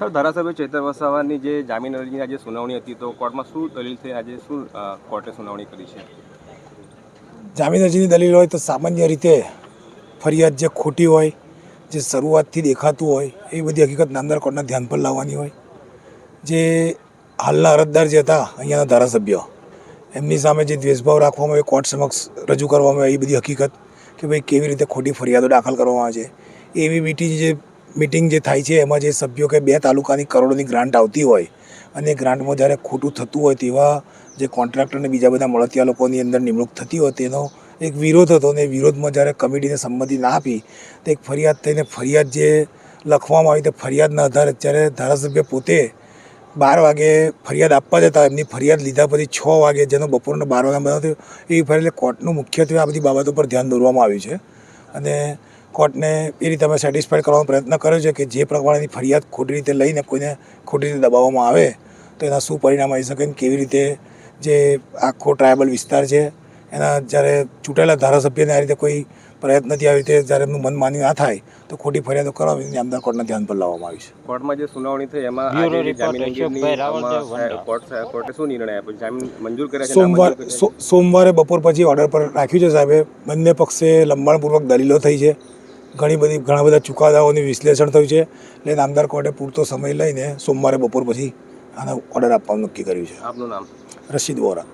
Sir ધારાસભ્ય ચેતર વસાવાની જે જામીન અરજીની આજે સુનાવણી હતી, તો કોર્ટમાં શું દલીલ થઈ? આજે શું કોર્ટે સુનાવણી કરી છે? જામીન અરજીની દલીલ હોય તો સામાન્ય રીતે ફરિયાદ જે ખોટી હોય, જે શરૂઆતથી દેખાતું હોય, એ બધી હકીકત નામદાર કોર્ટના ધ્યાન પર લાવવાની હોય. જે હાલના અરજદાર જે હતા, અહીંયાના ધારાસભ્ય, એમની સામે જે દ્વેષભાવ રાખવામાં આવે કોર્ટ સમક્ષ રજૂ કરવામાં આવે એ બધી હકીકત કે ભાઈ કેવી રીતે ખોટી ફરિયાદો દાખલ કરવામાં આવે છે. એવી બીટી જે મિટિંગ જે થાય છે, એમાં જે સભ્યો કે બે તાલુકાની કરોડોની ગ્રાન્ટ આવતી હોય અને ગ્રાન્ટમાં જ્યારે ખોટું થતું હોય તેવા જે કોન્ટ્રાક્ટરને બીજા બધા મળતિયા લોકોની અંદર નિમણૂક થતી હોય, તેનો એક વિરોધ હતો અને વિરોધમાં જ્યારે કમિટીને સંમતિ ના આપી, તો એક ફરિયાદ થઈને ફરિયાદ જે લખવામાં આવી તે ફરિયાદના આધારે જ્યારે ધારાસભ્ય પોતે બાર વાગે ફરિયાદ આપવા જતા, એમની ફરિયાદ લીધા પછી છ વાગે જેનો બપોરનો બાર વાગ્યા બનાવ થયો એ ફરિયાદ કોર્ટનું મુખ્યત્વે આ બધી બાબતો પર ધ્યાન દોરવામાં આવ્યું છે. અને કોર્ટને એ રીતે અમે સેટિસ્ફાઈડ કરવાનો પ્રયત્ન કર્યો છે કે જે પ્રમાણેની ફરિયાદ ખોટી રીતે લઈને કોઈને ખોટી રીતે દબાવવામાં આવે તો એના શું પરિણામ આવી શકે ને કેવી રીતે જે આખો ટ્રાયબલ વિસ્તાર છે એના જ્યારે ચૂંટાયેલા ધારાસભ્યને આ રીતે કોઈ પ્રયત્નથી આવી રીતે જ્યારે એમનું મન માની ના થાય તો ખોટી ફરિયાદો કરાવી નામદાર કોર્ટના ધ્યાન પર લાવવામાં આવી છે. કોર્ટમાં જે સુનાવણી થઈ એમાં. કોર્ટ શું નિર્ણય આપ્યો? જામીન મંજૂર કર્યા સોમવારે બપોર પછી ઓર્ડર પર રાખ્યું છે સાહેબે. બંને પક્ષે લંબાણપૂર્વક દલીલો થઈ છે. ઘણી બધી ઘણા બધા ચુકાદાઓની વિશ્લેષણ થયું છે. એટલે નામદાર કોર્ટે પૂરતો સમય લઈને સોમવારે બપોર પછી આનો ઓર્ડર આપવાનું નક્કી કર્યું છે. આપનું નામ? રશીદ વોરા.